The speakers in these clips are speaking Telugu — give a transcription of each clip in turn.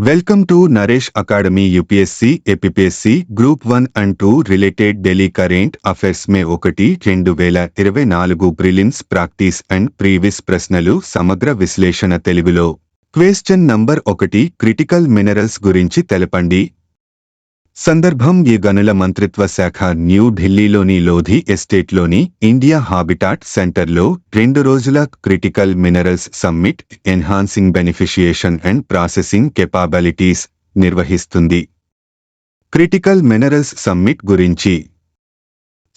Welcome to Naresh academy UPSC APPSC group one and two related Delhi current affairs May ఒకటి రెండు వేల ఇరవై నాలుగు ప్రిలిమ్స్ ప్రాక్టీస్ అండ్ ప్రీవిస్ ప్రశ్నలు సమగ్ర విశ్లేషణ తెలుగులో. క్వేశ్చన్ నంబర్ ఒకటి క్రిటికల్ మినరల్స్ గురించి తెలపండి. సందర్భం ఈ గనుల మంత్రిత్వ శాఖ న్యూ ఢిల్లీలోని లోధి ఎస్టేట్లోని ఇండియా హాబిటాట్ సెంటర్లో రెండు రోజుల critical minerals summit enhancing beneficiation and processing capabilities నిర్వహిస్తుంది. క్రిటికల్ మినరల్స్ సమ్మిట్ గురించి.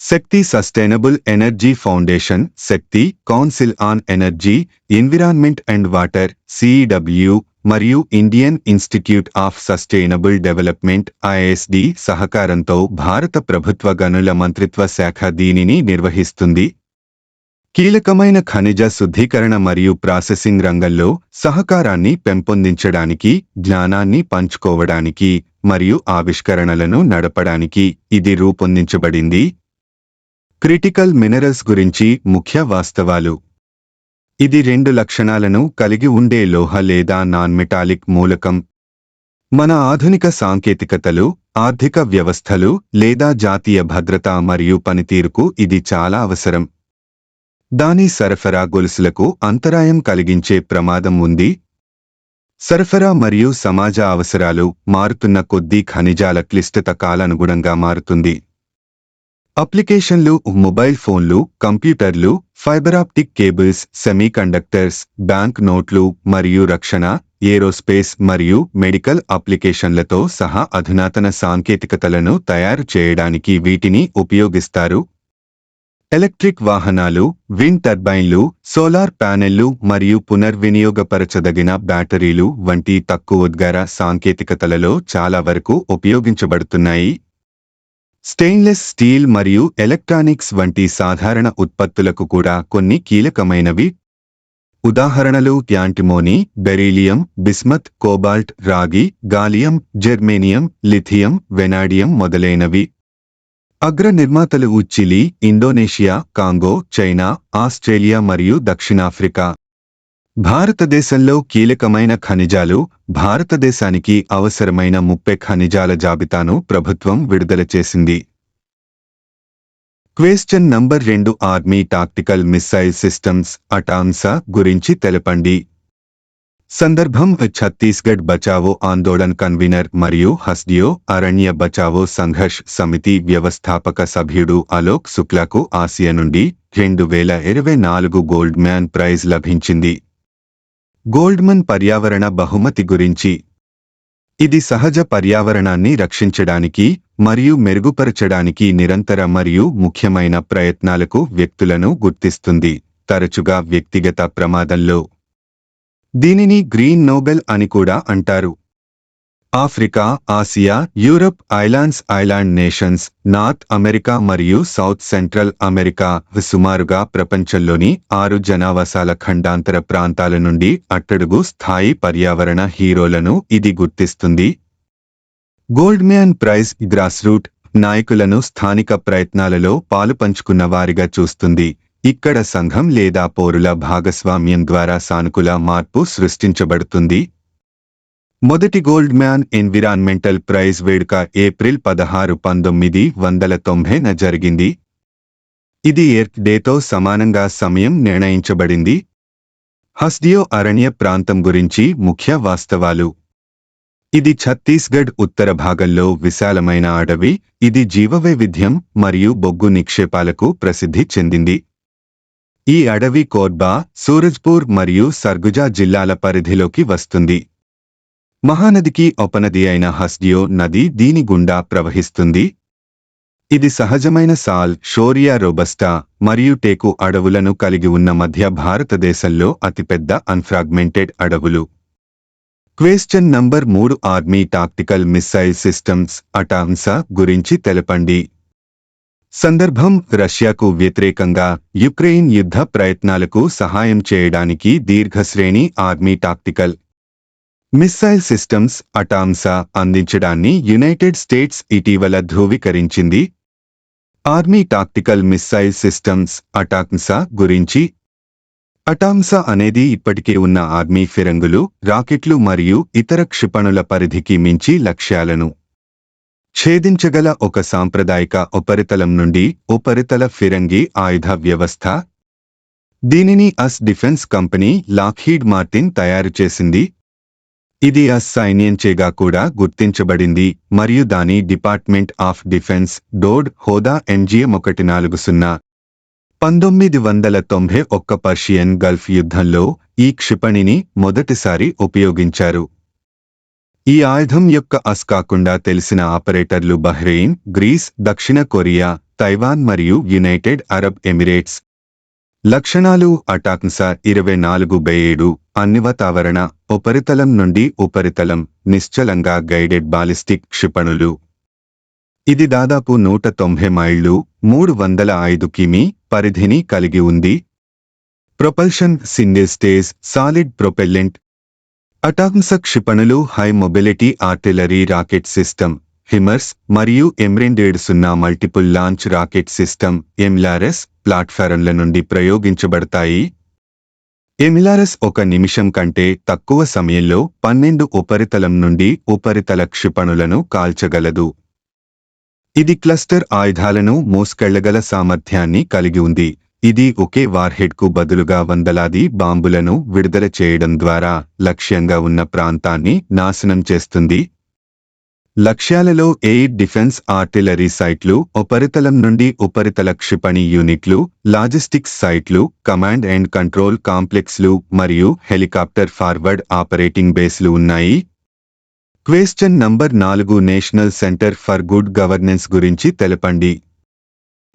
Shakti sustainable energy foundation Shakti council on energy environment and water CEW మరియు Indian institute of sustainable development ISD సహకారంతో భారత ప్రభుత్వ గనుల మంత్రిత్వ శాఖ దీనిని నిర్వహిస్తుంది. కీలకమైన ఖనిజ శుద్ధీకరణ మరియు ప్రాసెసింగ్ రంగంలో సహకారాన్ని పెంపొందించడానికి జ్ఞానాన్ని పంచుకోవడానికి మరియు ఆవిష్కరణలను నడపడానికి ఇది రూపొందించబడింది. క్రిటికల్ మినరల్స్ గురించి ముఖ్య వాస్తవాలు. ఇది రెండు లక్షణాలను కలిగి ఉండే లోహ లేదా నాన్ మెటాలిక్ మూలకం. మన ఆధునిక సాంకేతికతలు ఆర్థిక వ్యవస్థలు లేదా జాతీయ భద్రత మరియు పనితీరుకు ఇది చాలా అవసరం. దాని సరఫరా గొలుసులకు అంతరాయం కలిగించే ప్రమాదం ఉంది. సరఫరా మరియు సమాజ అవసరాలు మారుతున్న కొద్దీ ఖనిజాల క్లిష్టత కాలానుగుణంగా మారుతుంది. అప్లికేషన్లు మొబైల్ ఫోన్లు కంప్యూటర్లు ఫైబరాప్టిక్ కేబుల్స్ సెమీకండక్టర్స్ బ్యాంక్ నోట్లు మరియు రక్షణ ఏరోస్పేస్ మరియు మెడికల్ అప్లికేషన్లతో సహా అధునాతన సాంకేతికతలను తయారు చేయడానికి వీటిని ఉపయోగిస్తారు. ఎలక్ట్రిక్ వాహనాలు విండ్ టర్బైన్లు సోలార్ ప్యానెళ్ళు మరియు పునర్వినియోగపరచదగిన బ్యాటరీలు వంటి తక్కువ ఉద్గార సాంకేతికతలలో చాలా వరకు ఉపయోగించబడుతున్నాయి. స్టెయిన్లెస్ స్టీల్ మరియు ఎలక్ట్రానిక్స్ వంటి సాధారణ ఉత్పత్తులకు కూడా కొన్ని కీలకమైనవి. ఉదాహరణలు యాంటిమోనీ బెరీలియం బిస్మత్ కోబాల్ట్ రాగి గాలియం జెర్మేనియం లిథియం వెనాడియం మొదలైనవి. అగ్ర నిర్మాతలు Chile Indonesia Congo China Australia మరియు దక్షిణాఫ్రికా. భారతదేశంలో కీలకమైన ఖనిజాలు భారతదేశానికి అవసరమైన ముప్పై ఖనిజాల జాబితాను ప్రభుత్వం విడుదల చేసింది. క్వశ్చన్ నంబర్ రెండు Army Tactical Missile Systems ATACMS గురించి తెలపండి. సందర్భం ఛత్తీస్గఢ్ బచావో ఆందోళన్ కన్వీనర్ మరియు హస్డియో అరణ్య బచావో సంఘర్ష్ సమితి వ్యవస్థాపక సభ్యుడు అలోక్ శుక్లాకు ఆసియా నుండి రెండు వేల ఇరవై నాలుగు గోల్డ్ మ్యాన్ ప్రైజ్ లభించింది. గోల్డ్మన్ పర్యావరణ బహుమతి గురించి. ఇది సహజ పర్యావరణాన్ని రక్షించడానికి మరియు మెరుగుపరచడానికి నిరంతర మరియు ముఖ్యమైన ప్రయత్నాలకు వ్యక్తులను గుర్తిస్తుంది. తరచుగా వ్యక్తిగత ప్రమాదంలో. దీనిని గ్రీన్ నోబెల్ అని కూడా అంటారు. Africa Asia Europe islands island nations North America మరియు సౌత్ సెంట్రల్ అమెరికా సుమారుగా ప్రపంచంలోని ఆరు జనావాసాల ఖండాంతర ప్రాంతాల నుండి అట్టడుగు స్థాయి పర్యావరణ హీరోలను ఇది గుర్తిస్తుంది. గోల్డ్మ్యాన్ ప్రైజ్ గ్రాస్రూట్ నాయకులను స్థానిక ప్రయత్నాలలో పాలుపంచుకున్న వారిగా చూస్తుంది. ఇక్కడ సంఘం లేదా పౌరుల భాగస్వామ్యం ద్వారా సానుకూల మార్పు సృష్టించబడుతుంది. మొదటి గోల్డ్ మ్యాన్ ఎన్విరాన్మెంటల్ ప్రైజ్ వేడుక ఏప్రిల్ పదహారు పంతొమ్మిది వందల తొంభైన జరిగింది. ఇది ఎర్త్ డేతో సమానంగా సమయం నిర్ణయించబడింది. హస్డియో అరణ్య ప్రాంతం గురించి ముఖ్య వాస్తవాలు. ఇది ఛత్తీస్గఢ్ ఉత్తర భాగంలో విశాలమైన అడవి ఇది జీవవైవిధ్యం మరియు బొగ్గు నిక్షేపాలకు ప్రసిద్ధి చెందింది. ఈ అడవి కోర్బా సూరజ్పూర్ మరియు సర్గుజా జిల్లాల పరిధిలోకి వస్తుంది. మహానదికి ఉపనది అయిన హస్డియో నది దీని గుండా ప్రవహిస్తుంది. ఇది సహజమైన సాల్ షోరియా రోబస్టా మరియు టేకు అడవులను కలిగి ఉన్న మధ్య భారతదేశంలో అతిపెద్ద అన్ఫ్రాగ్మెంటెడ్ అడవులు. క్వేశ్చన్ నంబర్ మూడు Army Tactical Missile Systems ATACMS గురించి తెలపండి. సందర్భం రష్యాకు వ్యతిరేకంగా యుక్రెయిన్ యుద్ధ ప్రయత్నాలకు సహాయం చేయడానికి దీర్ఘశ్రేణి Army Tactical Missile Systems ATACMS అందించడాన్ని United states ఇటీవల ధృవీకరించింది. Army Tactical Missile Systems ATACMS గురించి. అటాంస అనేది ఇప్పటికే ఉన్న ఆర్మీ ఫిరంగులు రాకెట్లు మరియు ఇతర క్షిపణుల పరిధికి మించి లక్ష్యాలను. ఛేదించగల ఒక సాంప్రదాయిక ఉపరితలం నుండి ఉపరితల ఫిరంగి ఆయుధ వ్యవస్థ. దీనిని US defence company Lockheed Martin తయారు చేసింది. ఇది అస్ సైన్యంచేగా కూడా గుర్తించబడింది మరియు దాని డిపార్ట్మెంట్ ఆఫ్ డిఫెన్స్ డోడ్ హోదా ఎంజిఎం ఒకటి నాలుగు సున్నా. పంతొమ్మిది వందల తొంభై ఒక్క పర్షియన్ గల్ఫ్ యుద్ధంలో ఈ క్షిపణిని మొదటిసారి ఉపయోగించారు. ఈ ఆయుధం యొక్క అస్ కాకుండా తెలిసిన ఆపరేటర్లు బహ్రెయిన్ గ్రీస్ దక్షిణ కొరియా తైవాన్ మరియు యునైటెడ్ అరబ్ ఎమిరేట్స్. లక్షణాలు అటాక్న్స ఇరవై నాలుగు బై ఏడు. అన్నివతావరణ ఉపరితలం నుండి ఉపరితలం నిశ్చలంగా గైడెడ్ బాలిస్టిక్ క్షిపణులు. ఇది దాదాపు నూట తొంభై మైళ్ళు మూడు వందల ఐదు కిమీ పరిధిని కలిగి ఉంది. Propulsion single stage solid propellant ATACMS క్షిపణులు High Mobility Artillery Rocket System HIMARS మరియు ఎమ్రెండేడ్ సున్నా Multiple Launch Rocket System MLRS ప్లాట్ఫారంల నుండి ప్రయోగించబడతాయి. ఎమిలారస్ ఒక నిమిషం కంటే తక్కువ సమయంలో పన్నెండు ఉపరితలం నుండి ఉపరితల క్షిపణులను కాల్చగలదు. ఇది క్లస్టర్ ఆయుధాలను మోసుకెళ్ళగల సామర్థ్యాన్ని కలిగి ఉంది. ఇది ఒకే వార్హెడ్కు బదులుగా వందలాది బాంబులను విడుదల చేయడం ద్వారా లక్ష్యంగా ఉన్న ప్రాంతాన్ని నాశనం చేస్తుంది. లక్ష్యాలలో ఎయిర్ డిఫెన్స్ ఆర్టిలరీ సైట్లు ఉపరితలం నుండి ఉపరితల క్షిపణి యూనిట్లు లాజిస్టిక్స్ సైట్లు కమాండ్ అండ్ కంట్రోల్ కాంప్లెక్స్లు మరియు హెలికాప్టర్ ఫార్వర్డ్ ఆపరేటింగ్ బేస్లు ఉన్నాయి. క్వేశ్చన్ నంబర్ నాలుగు National Centre for Good Governance గురించి తెలపండి.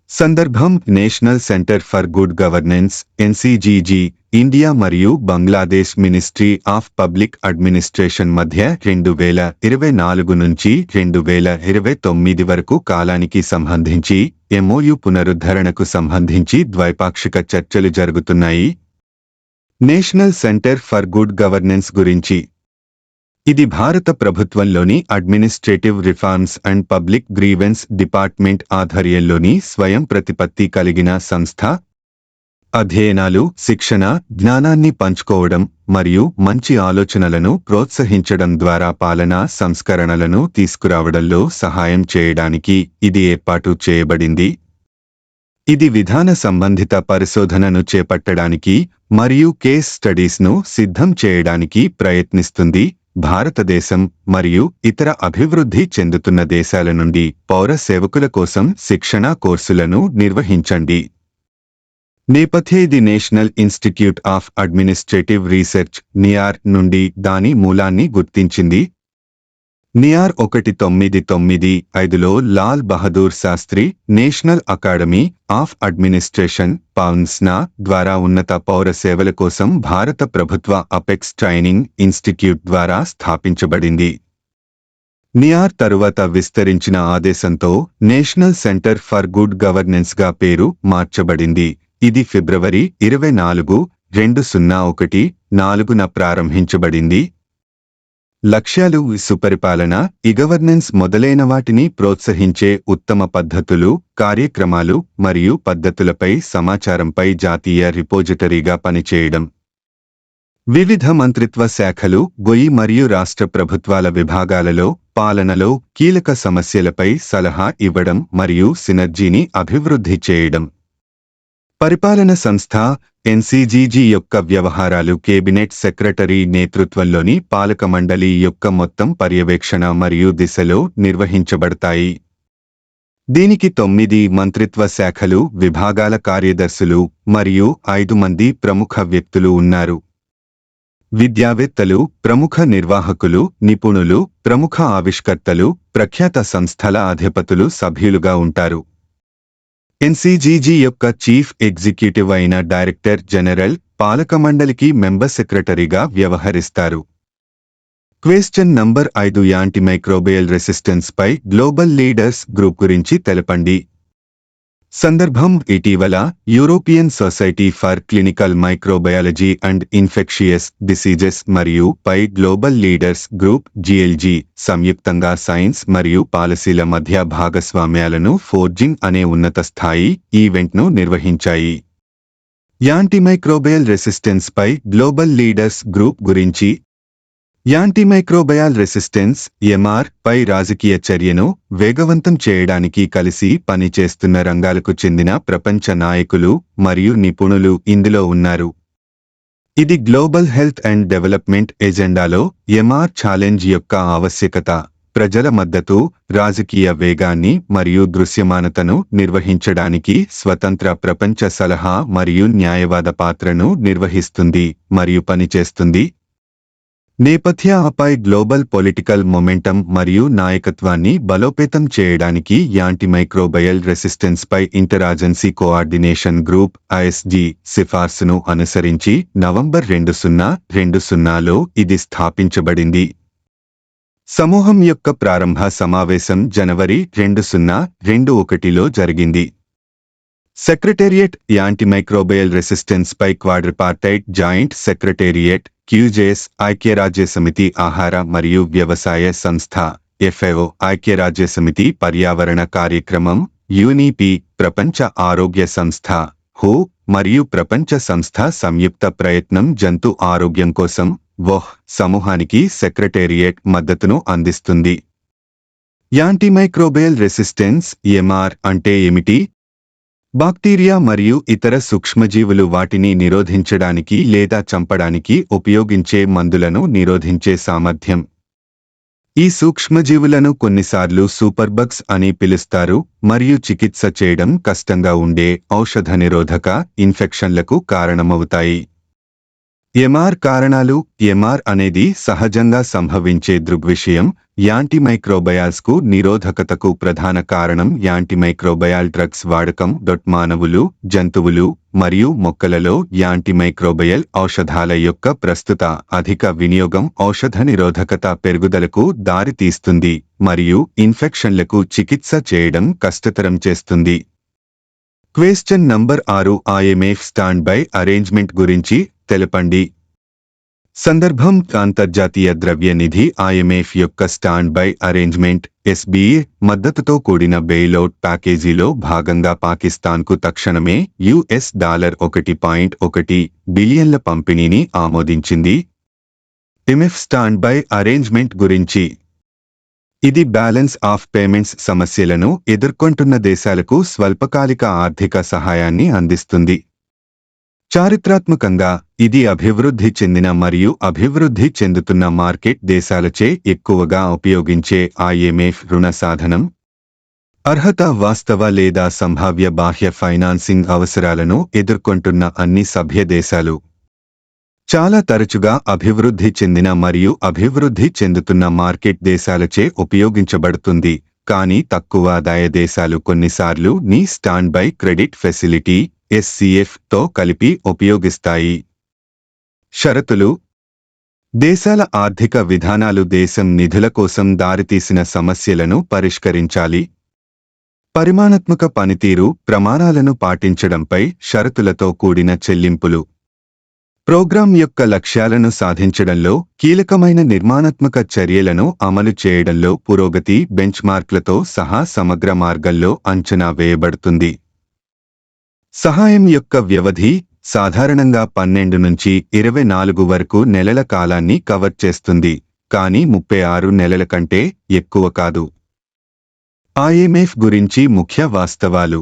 సందర్భం National Centre for Good Governance NCGG India మరియు Bangladesh Ministry of Public Administration మధ్య రెండు వేల ఇరవై నాలుగు నుంచి రెండు వేల ఇరవై తొమ్మిది వరకు కాలానికి సంబంధించి ఎంఓయు పునరుద్ధరణకు సంబంధించి ద్వైపాక్షిక చర్చలు జరుగుతున్నాయి. National Centre for Good Governance గురించి ఇది భారత ప్రభుత్వంలోని Administrative Reforms and Public Grievances Department ఆధ్వర్యంలోని స్వయం ప్రతిపత్తి కలిగిన సంస్థ. అధ్యయనాలు శిక్షణ జ్ఞానాన్ని పంచుకోవడం మరియు మంచి ఆలోచనలను ప్రోత్సహించడం ద్వారా పాలనా సంస్కరణలను తీసుకురావడంలో సహాయం చేయడానికి ఇది ఏర్పాటు చేయబడింది. ఇది విధాన సంబంధిత పరిశోధనను చేపట్టడానికి మరియు కేస్ స్టడీస్ను సిద్ధం చేయడానికి ప్రయత్నిస్తుంది. భారతదేశం మరియు ఇతర అభివృద్ధి చెందుతున్న దేశాల నుండి పౌర సేవకుల కోసం శిక్షణా కోర్సులను నిర్వహించండి. నేపథ్య the National Institute of Administrative Research NIAR నుండి దాని మూలాన్ని గుర్తించింది. నియార్ ఒకటి తొమ్మిది తొమ్మిది ఐదులో Lal Bahadur Shastri National Academy of Administration పౌన్స్నా ద్వారా ఉన్నత పౌర సేవల కోసం భారత ప్రభుత్వ అపెక్స్ ట్రైనింగ్ ఇన్స్టిట్యూట్ ద్వారా స్థాపించబడింది. నియార్ తరువాత విస్తరించిన ఆదేశంతో నేషనల్ సెంటర్ ఫర్ గుడ్ గవర్నెన్స్గా పేరు మార్చబడింది. ఇది ఫిబ్రవరి ఇరవై నాలుగు రెండు సున్నా ఒకటి నాలుగున ప్రారంభించబడింది. లక్ష్యాలు సుపరిపాలన ఇగవర్నెన్స్ గవర్నెన్స్ మొదలైన వాటిని ప్రోత్సహించే ఉత్తమ పద్ధతులు కార్యక్రమాలు మరియు పద్ధతులపై సమాచారంపై జాతీయ రిపోజిటరీగా పనిచేయడం. వివిధ మంత్రిత్వ శాఖలు గొయ్యి మరియు రాష్ట్ర ప్రభుత్వాల విభాగాలలో పాలనలో కీలక సమస్యలపై సలహా ఇవ్వడం మరియు సినర్జీని అభివృద్ధి చేయడం. పరిపాలన సంస్థ ఎన్సీజీజీ యొక్క వ్యవహారాలు కేబినెట్ సెక్రటరీ నేతృత్వంలోని పాలక మండలి యొక్క మొత్తం పర్యవేక్షణ మరియు దిశలో నిర్వహించబడతాయి. దీనికి తొమ్మిది మంత్రిత్వ శాఖలు విభాగాల కార్యదర్శులు మరియు ఐదు మంది ప్రముఖ వ్యక్తులు ఉన్నారు. విద్యావేత్తలు ప్రముఖ నిర్వాహకులు నిపుణులు ప్రముఖ ఆవిష్కర్తలు ప్రఖ్యాత సంస్థల అధిపతులు సభ్యులుగా ఉంటారు. ఎన్సీజీజీ యొక్క చీఫ్ ఎగ్జిక్యూటివ్ అయిన డైరెక్టర్ జనరల్ పాలక మండలికి మెంబర్ సెక్రటరీగా వ్యవహరిస్తారు. క్వశ్చన్ నంబర్ ఐదు యాంటీమైక్రోబియల్ రెసిస్టెన్స్ పై గ్లోబల్ లీడర్స్ గ్రూప్ గురించి తెలపండి. సందర్భం ఇటీవల European Society for Clinical Microbiology and Infectious Diseases మరియు పై గ్లోబల్ లీడర్స్ గ్రూప్ జిఎల్జీ సంయుక్తంగా సైన్స్ మరియు పాలసీల మధ్య భాగస్వామ్యాలను ఫోర్జింగ్ అనే ఉన్నత స్థాయి ఈవెంట్ను నిర్వహించాయి. యాంటీమైక్రోబయల్ రెసిస్టెన్స్ పై గ్లోబల్ లీడర్స్ గ్రూప్ గురించి యాంటీమైక్రోబయాల్ రెసిస్టెన్స్ ఎంఆర్ పై రాజకీయ చర్యను వేగవంతం చేయడానికి కలిసి పనిచేస్తున్న రంగాలకు చెందిన ప్రపంచ నాయకులు మరియు నిపుణులు ఇందులో ఉన్నారు. ఇది గ్లోబల్ హెల్త్ అండ్ డెవలప్మెంట్ ఎజెండాలో ఎంఆర్ ఛాలెంజ్ యొక్క ఆవశ్యకత ప్రజల మద్దతు రాజకీయ వేగాన్ని మరియు దృశ్యమానతను నిర్వహించడానికి స్వతంత్ర ప్రపంచ సలహా మరియు న్యాయవాద పాత్రను నిర్వహిస్తుంది మరియు పనిచేస్తుంది నేపథ్య ఆపై గ్లోబల్ పొలిటికల్ మొమెంటం మరియు నాయకత్వాన్ని బలోపేతం చేయడానికి యాంటీమైక్రోబయల్ రెసిస్టెన్స్ పై ఇంటరాజెన్సీ కోఆర్డినేషన్ గ్రూప్ ఐఎస్జి సిఫార్సును అనుసరించి నవంబర్ రెండు సున్నా రెండు సున్నాలో ఇది స్థాపించబడింది. సమూహం యొక్క ప్రారంభ సమావేశం జనవరి రెండు సున్నా రెండు ఒకటిలో జరిగింది. సెక్రటేరియట్ యాంటీమైక్రోబయల్ రెసిస్టెన్స్ పై క్వాడ్రిపార్టైట్ జాయింట్ సెక్రటేరియట్ క్యూజేఎస్ ఐక్యరాజ్యసమితి ఆహార మరియు వ్యవసాయ సంస్థ ఎఫ్ఏఓ ఐక్యరాజ్యసమితి పర్యావరణ కార్యక్రమం యూనిపి ప్రపంచ ఆరోగ్య సంస్థ హూ మరియు ప్రపంచ సంస్థ సంయుక్త ప్రయత్నం జంతు ఆరోగ్యం కోసం వోహ్ సమూహానికి సెక్రటేరియట్ మద్దతును అందిస్తుంది. యాంటీమైక్రోబయల్ రెసిస్టెన్స్ ఎంఆర్ అంటే ఏమిటి? బాక్టీరియా మరియు ఇతర సూక్ష్మజీవులు వాటిని నిరోధించడానికి లేదా చంపడానికి ఉపయోగించే మందులను నిరోధించే సామర్థ్యం. ఈ సూక్ష్మజీవులను కొన్నిసార్లు సూపర్బగ్స్ అని పిలుస్తారు మరియు చికిత్స చేయడం కష్టంగా ఉండే ఔషధ నిరోధక ఇన్ఫెక్షన్లకు కారణమవుతాయి. ఎంఆర్ కారణాలు ఎంఆర్ అనేది సహజంగా సంభవించే దృగ్విషయం. యాంటీమైక్రోబయాల్స్కు నిరోధకతకు ప్రధాన కారణం యాంటీమైక్రోబయాల్ డ్రగ్స్ వాడకం. డొట్ మానవులు జంతువులు మరియు మొక్కలలో యాంటీమైక్రోబయల్ ఔషధాల యొక్క ప్రస్తుత అధిక వినియోగం ఔషధ నిరోధకత పెరుగుదలకు దారితీస్తుంది మరియు ఇన్ఫెక్షన్లకు చికిత్స చేయడం కష్టతరం చేస్తుంది. క్వేశ్చన్ నంబర్ ఆరు ఐఎంఎఫ్ స్టాండ్ బై అరేంజ్మెంట్ గురించి తెలపండి. సందర్భం అంతర్జాతీయ ద్రవ్య నిధి ఐఎంఎఫ్ యొక్క స్టాండ్ బై అరేంజ్మెంట్ ఎస్బీఏ మద్దతుతో కూడిన బెయిలౌట్ ప్యాకేజీలో భాగంగా పాకిస్తాన్కు తక్షణమే యుఎస్ డాలర్ ఒకటి పాయింట్ ఒకటి బిలియన్ల పంపిణీని ఆమోదించింది. ఎంఎఫ్ స్టాండ్ బై అరేంజ్మెంట్ గురించి. ఇది బ్యాలెన్స్ ఆఫ్ పేమెంట్స్ సమస్యలను ఎదుర్కొంటున్న దేశాలకు స్వల్పకాలిక ఆర్థిక సహాయాన్ని అందిస్తుంది. చారిత్రాత్మకంగా ఇది అభివృద్ధి చెందిన మరియు అభివృద్ధి చెందుతున్న మార్కెట్ దేశాలచే ఎక్కువగా ఉపయోగించే ఐఎంఎఫ్ రుణ సాధనం. అర్హత వాస్తవ లేదా సంభావ్య బాహ్య ఫైనాన్సింగ్ అవసరాలను ఎదుర్కొంటున్న అన్ని సభ్య దేశాలు. చాలా తరచుగా అభివృద్ధి చెందిన మరియు అభివృద్ధి చెందుతున్న మార్కెట్ దేశాలచే ఉపయోగించబడుతుంది కానీ తక్కువ ఆదాయ దేశాలు కొన్నిసార్లు నీ స్టాండ్ బై క్రెడిట్ ఫెసిలిటీ ఎస్సీఎఫ్తో కలిపి ఉపయోగిస్తాయి. షరతులు. దేశాల ఆర్థిక విధానాలు దేశం నిధుల కోసం దారితీసిన సమస్యలను పరిష్కరించాలి. పరిమాణాత్మక పనితీరు ప్రమాణాలను పాటించడంపై షరతులతో కూడిన చెల్లింపులు. ప్రోగ్రాం యొక్క లక్ష్యాలను సాధించడంలో కీలకమైన నిర్మాణాత్మక చర్యలను అమలు చేయడంలో పురోగతి బెంచ్మార్క్లతో సహా సమగ్ర మార్గంలో అంచనా వేయబడుతుంది. సహాయం యొక్క వ్యవధి సాధారణంగా పన్నెండు నుంచి ఇరవై నాలుగు వరకు నెలల కాలాన్ని కవర్ చేస్తుంది కానీ ముప్పై ఆరు నెలల కంటే ఎక్కువ కాదు. ఐఎంఎఫ్ గురించి ముఖ్య వాస్తవాలు.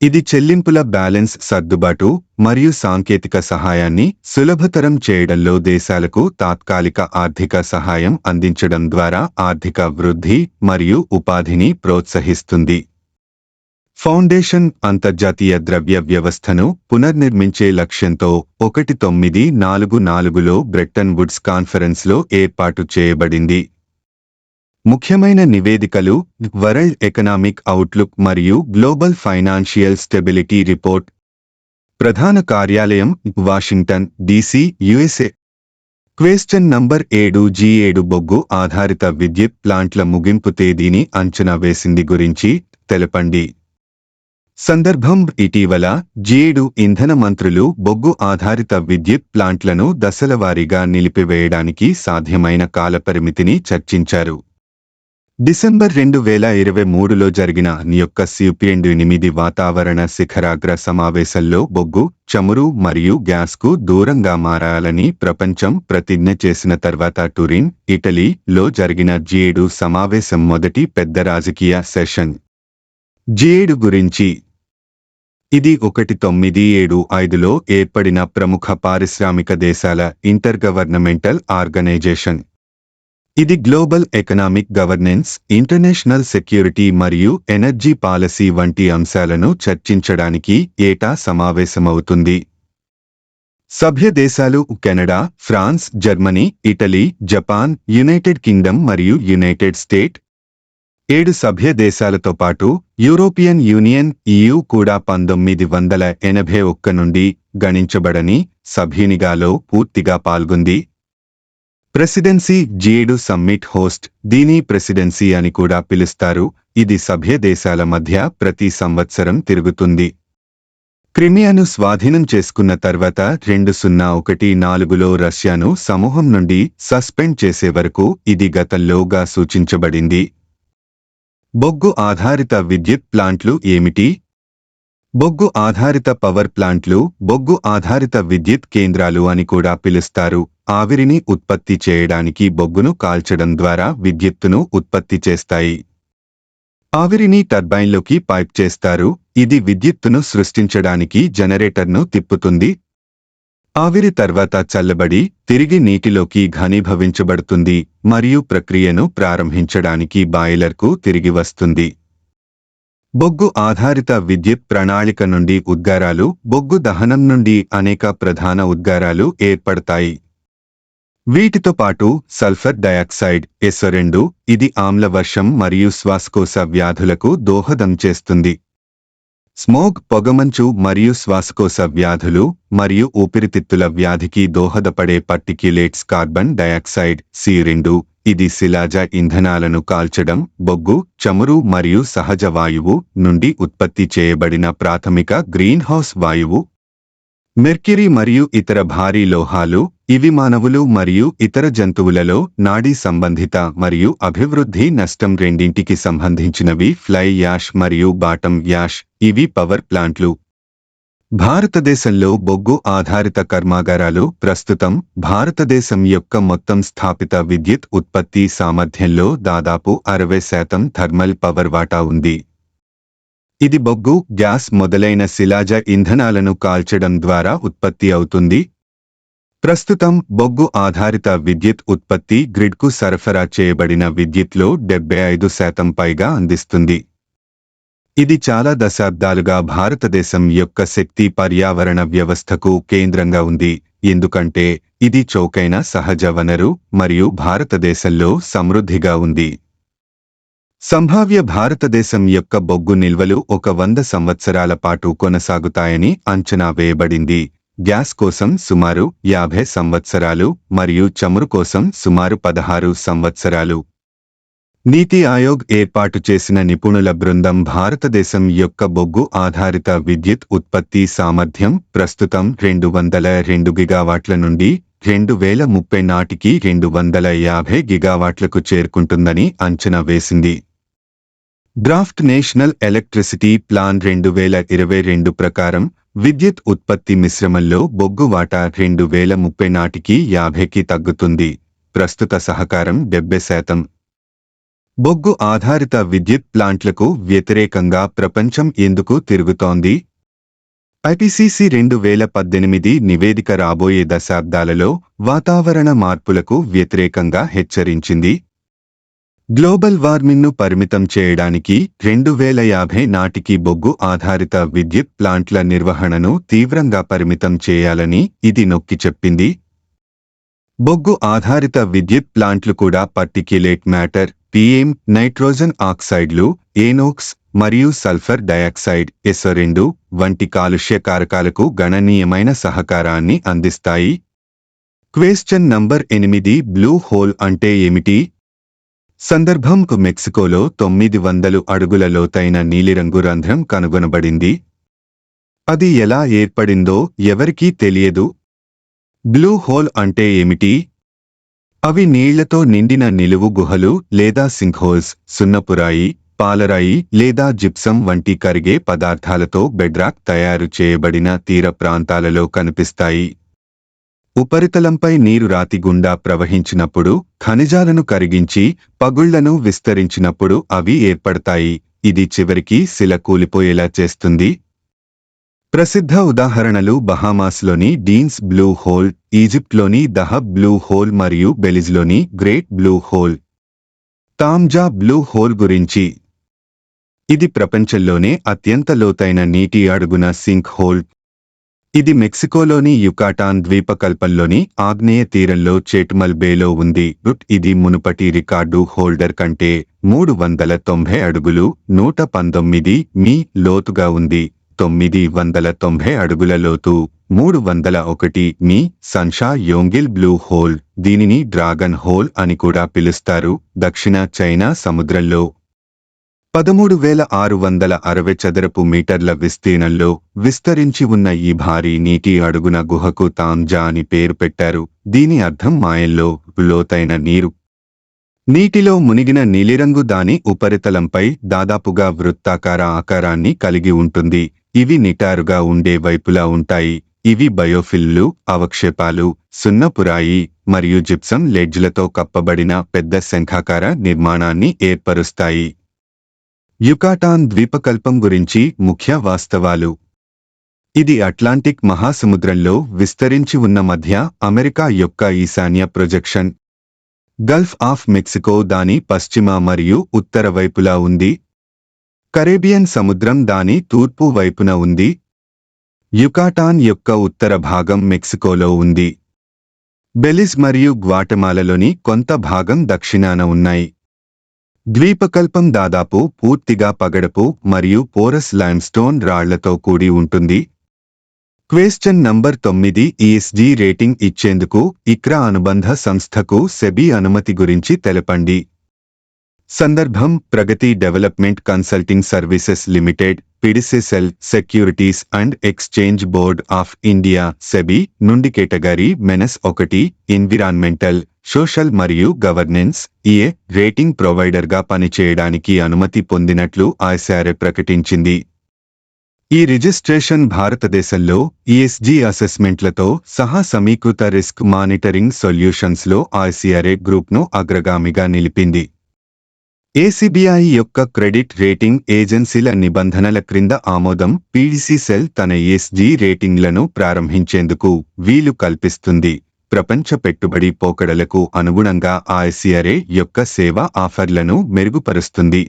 ఇది చెల్లింపుల బ్యాలెన్స్ సర్దుబాటు మరియు సాంకేతిక సహాయాన్ని సులభతరం చేయడంలో దేశాలకు తాత్కాలిక ఆర్థిక సహాయం అందించడం ద్వారా ఆర్థిక వృద్ధి మరియు ఉపాధిని ప్రోత్సహిస్తుంది. ఫౌండేషన్ అంతర్జాతీయ ద్రవ్య వ్యవస్థను పునర్నిర్మించే లక్ష్యంతో ఒకటి తొమ్మిది నాలుగు నాలుగులో బ్రెట్టన్ వుడ్స్ కాన్ఫరెన్స్లో ఏర్పాటు చేయబడింది. ముఖ్యమైన నివేదికలు వరల్డ్ ఎకనామిక్ అవుట్లుక్ మరియు గ్లోబల్ ఫైనాన్షియల్ స్టెబిలిటీ రిపోర్ట్. ప్రధాన కార్యాలయం Washington DC USA. Question number ఏడు జీ ఏడు బొగ్గు ఆధారిత విద్యుత్ ప్లాంట్ల ముగింపు తేదీని అంచనా వేసింది గురించి తెలపండి. సందర్భం ఇటీవల జేడు ఇంధన మంత్రులు బొగ్గు ఆధారిత విద్యుత్ ప్లాంట్లను దశలవారీగా నిలిపివేయడానికి సాధ్యమైన కాలపరిమితిని చర్చించారు. డిసెంబర్ రెండు వేల ఇరవై మూడులో జరిగిన యొక్క సిపిఎండు ఎనిమిది వాతావరణ శిఖరాగ్ర సమావేశంలో బొగ్గు చమురు మరియు గ్యాస్కు దూరంగా మారాలని ప్రపంచం ప్రతిజ్ఞ చేసిన తర్వాత టురిన్ ఇటలీలో జరిగిన జేడు సమావేశం మొదటి పెద్ద రాజకీయ సెషన్. జేడు గురించి ఇది ఒకటి తొమ్మిది ఏడు ఐదులో ఏర్పడిన ప్రముఖ పారిశ్రామిక దేశాల ఇంటర్ గవర్నమెంటల్ ఆర్గనైజేషన్. ఇది global economic governance international security మరియు ఎనర్జీ పాలసీ వంటి అంశాలను చర్చించడానికి ఏటా సమావేశమవుతుంది. సభ్య దేశాలు Canada France Germany Italy Japan United Kingdom మరియు యునైటెడ్ స్టేట్ ఏడు సభ్య దేశాలతో పాటు యూరోపియన్ యూనియన్ ఈయూ కూడా పంతొమ్మిది వందల ఎనభై ఒక్క నుండి గణించబడని సభ్యునిగాలో పూర్తిగా పాల్గొంది. ప్రెసిడెన్సీ జీడు సమ్మిట్ హోస్ట్ దీని ప్రెసిడెన్సీ అని కూడా పిలుస్తారు. ఇది సభ్య దేశాల మధ్య ప్రతి సంవత్సరం తిరుగుతుంది. క్రిమియాను స్వాధీనం చేసుకున్న తర్వాత రెండు సున్నా ఒకటి నాలుగులో రష్యాను సమూహం నుండి సస్పెండ్ చేసే వరకు ఇది గతంలోగా సూచించబడింది. బొగ్గు ఆధారిత విద్యుత్ ప్లాంట్లు ఏమిటి? బొగ్గు ఆధారిత పవర్ ప్లాంట్లు బొగ్గు ఆధారిత విద్యుత్ కేంద్రాలు అని కూడా పిలుస్తారు. ఆవిరిని ఉత్పత్తి చేయడానికి బొగ్గును కాల్చడం ద్వారా విద్యుత్తును ఉత్పత్తి చేస్తాయి. ఆవిరిని టర్బైన్లోకి పైప్ చేస్తారు. ఇది విద్యుత్తును సృష్టించడానికి జనరేటర్ను తిప్పుతుంది. ఆవిరి తర్వాత చల్లబడి తిరిగి నీటిలోకి ఘనీభవించబడుతుంది మరియు ప్రక్రియను ప్రారంభించడానికి బాయిలర్కు తిరిగి వస్తుంది. బొగ్గు ఆధారిత విద్యుత్ ప్రణాళిక నుండి ఉద్గారాలు బొగ్గు దహనం నుండి అనేక ప్రధాన ఉద్గారాలు ఏర్పడతాయి. వీటితో పాటు సల్ఫర్ డయాక్సైడ్ ఎసరెండు ఇది ఇది ఆమ్లవర్షం మరియు శ్వాసకోశ వ్యాధులకు దోహదం చేస్తుంది. స్మోగ్ పొగమంచు మరియు శ్వాసకోశ వ్యాధులు మరియు ఊపిరితిత్తుల వ్యాధికి దోహదపడే పర్టిక్యులేట్స్ కార్బన్ డయాక్సైడ్ సి రెండు ఇది శిలాజ ఇంధనాలను కాల్చడం బొగ్గు చమురు మరియు సహజ వాయువు నుండి ఉత్పత్తి చేయబడిన ప్రాథమిక గ్రీన్హౌస్ వాయువు. మెర్క్యూరీ మరియు ఇతర భారీ లోహాలు ఇవి మానవులు మరియు ఇతర జంతువులలో నాడీ సంబంధిత మరియు అభివృద్ధి నష్టం రెండింటికి సంబంధించినవి ఫ్లై యాష్ మరియు బాటమ్ యాష్ ఇవి పవర్ ప్లాంట్లు. భారతదేశంలో బొగ్గు ఆధారిత కర్మాగారాలు ప్రస్తుతం భారతదేశం యొక్క మొత్తం స్థాపిత విద్యుత్ ఉత్పత్తి సామర్థ్యంలో దాదాపు అరవై శాతం థర్మల్ పవర్ వాటా ఉంది. ఇది బొగ్గు గ్యాస్ మొదలైన శిలాజ ఇంధనాలను కాల్చడం ద్వారా ఉత్పత్తి అవుతుంది. ప్రస్తుతం బొగ్గు ఆధారిత విద్యుత్ ఉత్పత్తి గ్రిడ్కు సరఫరా చేయబడిన విద్యుత్లో డెబ్బై ఐదు శాతం పైగా అందిస్తుంది. ఇది చాలా దశాబ్దాలుగా భారతదేశం యొక్క శక్తి పర్యావరణ వ్యవస్థకు కేంద్రంగా ఉంది. ఎందుకంటే ఇది చౌకైన సహజ వనరు మరియు భారతదేశంలో సమృద్ధిగా ఉంది. సంభావ్య భారతదేశం యొక్క బొగ్గు నిల్వలు ఒక వంద సంవత్సరాల పాటు కొనసాగుతాయని అంచనా వేయబడింది. గ్యాస్ కోసం సుమారు యాభై సంవత్సరాలు మరియు చమురు కోసం సుమారు పదహారు సంవత్సరాలు. నీతి ఆయోగ్ ఏర్పాటు చేసిన నిపుణుల బృందం భారతదేశం యొక్క బొగ్గు ఆధారిత విద్యుత్ ఉత్పత్తి సామర్థ్యం ప్రస్తుతం రెండు వందల రెండు గిగావాట్ల నుండి రెండు వేల ముప్పై నాటికి రెండు వందల యాభై గిగావాట్లకు చేరుకుంటుందని అంచనా వేసింది. డ్రాఫ్ట్ నేషనల్ ఎలక్ట్రిసిటీ ప్లాన్ రెండు వేల ఇరవై రెండు ప్రకారం విద్యుత్ ఉత్పత్తి మిశ్రమంలో బొగ్గు వాటా రెండు వేల ముప్పై నాటికి యాభైకి తగ్గుతుంది. ప్రస్తుత సహకారం డెబ్బై శాతం. బొగ్గు ఆధారిత విద్యుత్ ప్లాంట్లకు వ్యతిరేకంగా ప్రపంచం ఎందుకు తిరుగుతోంది? ఐపీసీసీ రెండు వేల పద్దెనిమిది నివేదిక రాబోయే దశాబ్దాలలో వాతావరణ మార్పులకు వ్యతిరేకంగా హెచ్చరించింది. గ్లోబల్ వార్మింగ్ను పరిమితం చేయడానికి రెండు వేల యాభై నాటికి బొగ్గు ఆధారిత విద్యుత్ ప్లాంట్ల నిర్వహణను తీవ్రంగా పరిమితం చేయాలని ఇది నొక్కి చెప్పింది. బొగ్గు ఆధారిత విద్యుత్ ప్లాంట్లు కూడా పర్టిక్యులేట్ మ్యాటర్ పిఎం నైట్రోజన్ ఆక్సైడ్లు ఏనోక్స్ మరియు సల్ఫర్ డయాక్సైడ్ ఎసో రెండు వంటి కాలుష్య కారకాలకు గణనీయమైన సహకారాన్ని అందిస్తాయి. క్వేశ్చన్ నంబర్ ఎనిమిది బ్లూ హోల్ అంటే ఏమిటి? సందర్భంకు మెక్సికోలో తొమ్మిది వందలు అడుగుల లోతైన నీలిరంగు రంధ్రం కనుగొనబడింది. అది ఎలా ఏర్పడిందో ఎవరికీ తెలియదు. బ్లూ హోల్ అంటే ఏమిటి? అవి నీళ్ళతో నిండిన నిలువు గుహలు లేదా సింగ్హోల్స్ సున్నపురాయి పాలరాయి లేదా జిప్సం వంటి కరిగే పదార్థాలతో బెడ్రాక్ తయారు చేయబడిన తీర ప్రాంతాలలో కనిపిస్తాయి. ఉపరితలంపై నీరు రాతి గుండా ప్రవహించినప్పుడు ఖనిజాలను కరిగించి పగుళ్ళను విస్తరించినప్పుడు అవి ఏర్పడతాయి. ఇది చివరికి శిల కూలిపోయేలా చేస్తుంది. ప్రసిద్ధ ఉదాహరణలు బహామాస్లోని డీన్స్ బ్లూ హోల్ ఈజిప్ట్లోని దహబ్ బ్లూ హోల్ మరియు బెలిజ్లోని గ్రేట్ బ్లూ హోల్. తాంజా బ్లూ హోల్ గురించి. ఇది ప్రపంచంలోనే అత్యంత లోతైన నీటి అడుగున సింక్ హోల్. ఇది మెక్సికోలోని యుకాటాన్ ద్వీపకల్పంలోని ఆగ్నేయ తీరంలో చేటుమల్ బేలో ఉంది. బుట్ ఇది మునుపటి రికార్డు హోల్డర్ కంటే మూడు వందల తొంభై అడుగులు నూట పంతొమ్మిది మీ లోతుగా ఉంది. తొమ్మిది వందల తొంభై అడుగుల లోతు మూడు వందల ఒకటి మీ సన్షా యోంగిల్ బ్లూ హోల్ దీనిని డ్రాగన్ హోల్ అని కూడా పిలుస్తారు. దక్షిణ చైనా సముద్రంలో పదమూడు వేల ఆరు వందల అరవై చదరపు మీటర్ల విస్తీర్ణంలో విస్తరించి ఉన్న ఈ భారీ నీటి అడుగున గుహకు తాంజా అని పేరు పెట్టారు. దీని అర్థం మాయంలో లోతైన నీరు. నీటిలో మునిగిన నీలిరంగు దాని ఉపరితలంపై దాదాపుగా వృత్తాకార ఆకారాన్ని కలిగి ఉంటుంది. ఇవి నిటారుగా ఉండే వైపులా ఉంటాయి. ఇవి బయోఫిల్లు అవక్షేపాలు సున్నపురాయి మరియు జిప్సం లెడ్జ్లతో కప్పబడిన పెద్ద శంఖాకార నిర్మాణాన్ని ఏర్పరుస్తాయి. యుకాటాన్ ద్వీపకల్పం గురించి ముఖ్య వాస్తవాలు. ఇది అట్లాంటిక్ మహాసముద్రంలో విస్తరించి ఉన్న మధ్య అమెరికా యొక్క ఈశాన్య ప్రొజెక్షన్. గల్ఫ్ ఆఫ్ మెక్సికో దాని పశ్చిమ మరియు ఉత్తర వైపులా ఉంది. కరేబియన్ సముద్రం దాని తూర్పు వైపున ఉంది. యుకాటాన్ యొక్క ఉత్తర భాగం మెక్సికోలో ఉంది. బెలిజ్ మరియు గ్వాటమాలలోని కొంత భాగం దక్షిణాన ఉన్నాయి. ద్వీపకల్పం దాదాపు పూర్తిగా పగడపు మరియు పోరస్ ల్యాండ్స్టోన్ రాళ్ళతో కూడి ఉంటుంది. క్వేశ్చన్ నంబర్ తొమ్మిది ఈఎస్జీ రేటింగ్ ఇచ్చేందుకు ఇక్రా అనుబంధ సంస్థకు సెబీ అనుమతి గురించి తెలపండి. సందర్భం Pragati Development Consulting Services Limited PDCSL Securities and Exchange Board of India SEBI నుండి కేటగిరీ మెనస్ ఒకటి ఎన్విరాన్మెంటల్. సోషల్ మరియు గవర్నెన్స్ ఈఏ రేటింగ్ ప్రొవైడర్గా పనిచేయడానికి అనుమతి పొందినట్లు ఐసారే ప్రకటించింది. ఈ రిజిస్ట్రేషన్ భారతదేశంలో ఈఎస్జీ అసెస్మెంట్లతో సహా సమీకృత రిస్క్ మానిటరింగ్ సొల్యూషన్స్లో ఐసిఆర్ఏ గ్రూప్ను అగ్రగామిగా నిలిపింది. ఏసీబీఐ యొక్క క్రెడిట్ రేటింగ్ ఏజెన్సీల నిబంధనల క్రింద ఆమోదం పీడీసీ సెల్ తన ఈఎస్జీ రేటింగ్లను ప్రారంభించేందుకు వీలు కల్పిస్తుంది. ప్రపంచ పెట్టుబడి పోకడలకు అనుగుణంగా ఐసిఆర్ఏ యొక్క సేవా ఆఫర్లను మెరుగుపరుస్తుంది.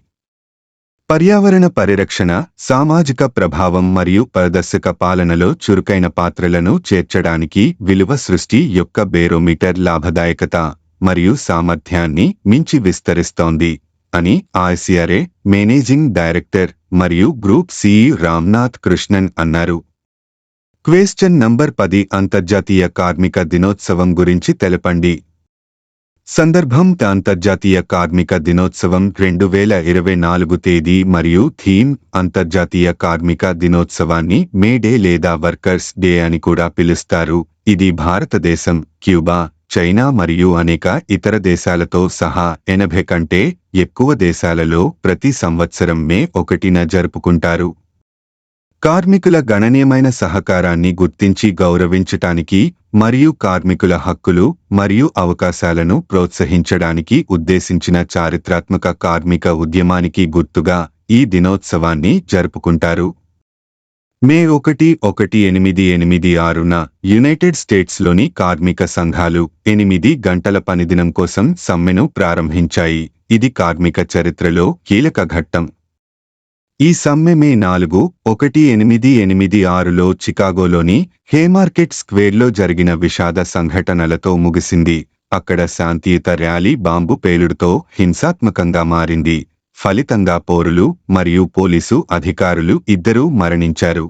పర్యావరణ పరిరక్షణ సామాజిక ప్రభావం మరియు పారదర్శక పాలనలో చురుకైన పాత్రలను చేర్చడానికి విలువ సృష్టి యొక్క బేరోమీటర్ లాభదాయకత మరియు సామర్థ్యాన్ని మించి విస్తరిస్తోంది అని ఐసిఆర్ఏ మేనేజింగ్ డైరెక్టర్ మరియు గ్రూప్ సిఈ రామ్నాథ్ కృష్ణన్ అన్నారు. క్వేశ్చన్ నంబర్ పది అంతర్జాతీయ కార్మిక దినోత్సవం గురించి తెలపండి. సందర్భం అంతర్జాతీయ కార్మిక దినోత్సవం రెండు వేల ఇరవై నాలుగు తేదీ మరియు థీమ్ అంతర్జాతీయ కార్మిక దినోత్సవాన్ని మే డే లేదా వర్కర్స్ డే అని కూడా పిలుస్తారు. ఇది భారతదేశం క్యూబా చైనా మరియు అనేక ఇతర దేశాలతో సహా ఎనభై కంటే ఎక్కువ దేశాలలో ప్రతి సంవత్సరం మే ఒకటిన జరుపుకుంటారు. కార్మికుల గణనీయమైన సహకారాన్ని గుర్తించి గౌరవించటానికి మరియు కార్మికుల హక్కులు మరియు అవకాశాలను ప్రోత్సహించడానికి ఉద్దేశించిన చారిత్రాత్మక కార్మిక ఉద్యమానికి గుర్తుగా ఈ దినోత్సవాన్ని జరుపుకుంటారు. మే ఒకటి ఒకటి ఎనిమిది ఎనిమిది ఆరున యునైటెడ్ స్టేట్స్లోని కార్మిక సంఘాలు ఎనిమిది గంటల పనిదినం కోసం సమ్మెను ప్రారంభించాయి. ఇది కార్మిక చరిత్రలో కీలక ఘట్టం. ఈ సమ్మె మే నాలుగు ఒకటి ఎనిమిది ఎనిమిది ఆరులో చికాగోలోని హేమార్కెట్ స్క్వేర్లో జరిగిన విషాద సంఘటనలతో ముగిసింది. అక్కడ శాంతియుత ర్యాలీ బాంబు పేలుడుతో హింసాత్మకంగా మారింది. ఫలితంగా పౌరులు మరియు పోలీసు అధికారులు ఇద్దరూ మరణించారు.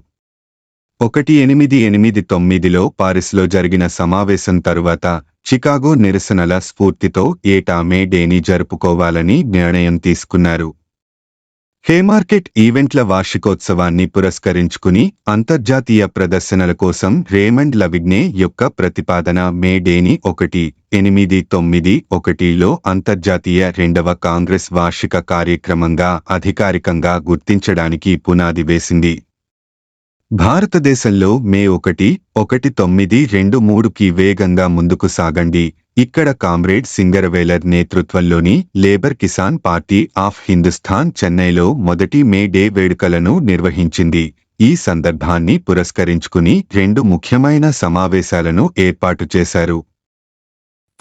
ఒకటి ఎనిమిది ఎనిమిది తొమ్మిదిలో పారిస్లో జరిగిన సమావేశం తరువాత చికాగో నిరసనల స్ఫూర్తితో ఏటా మే డేని జరుపుకోవాలని నిర్ణయం తీసుకున్నారు. హేమార్కెట్ ఈవెంట్ల వార్షికోత్సవాన్ని పురస్కరించుకుని అంతర్జాతీయ ప్రదర్శనల కోసం రేమండ్ లవిగ్నే యొక్క ప్రతిపాదన మే డేని ఒకటి ఎనిమిది తొమ్మిది ఒకటిలో అంతర్జాతీయ రెండవ కాంగ్రెస్ వార్షిక కార్యక్రమంగా అధికారికంగా గుర్తించడానికి పునాది వేసింది. భారతదేశంలో మే ఒకటి ఒకటి తొమ్మిది రెండు మూడుకి వేగంగా ముందుకు సాగండి. ఇక్కడ కామ్రేడ్ సింగరవేలర్ నేతృత్వంలోని Labour Kisan Party of Hindustan చెన్నైలో మొదటి మే డే వేడుకలను నిర్వహించింది. ఈ సందర్భాన్ని పురస్కరించుకుని రెండు ముఖ్యమైన సమావేశాలను ఏర్పాటు చేశారు.